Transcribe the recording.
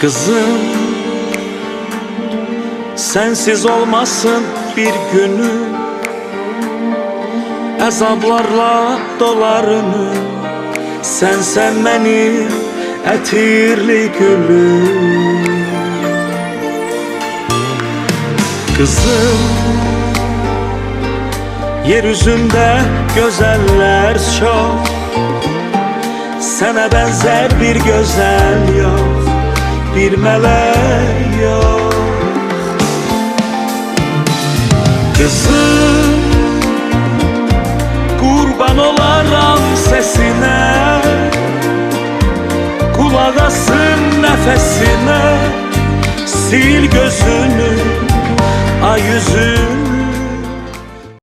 Kızım Sensiz olmasın bir günü. Əzablarla dolarını Sen sen beni etirli gülüm Kızım Yeryüzünde güzeller çok. Sana benzer bir güzel yok Bir melek yok. Kızım Kurban olaram sesine. Kulak asın nefesine. Sil gözünü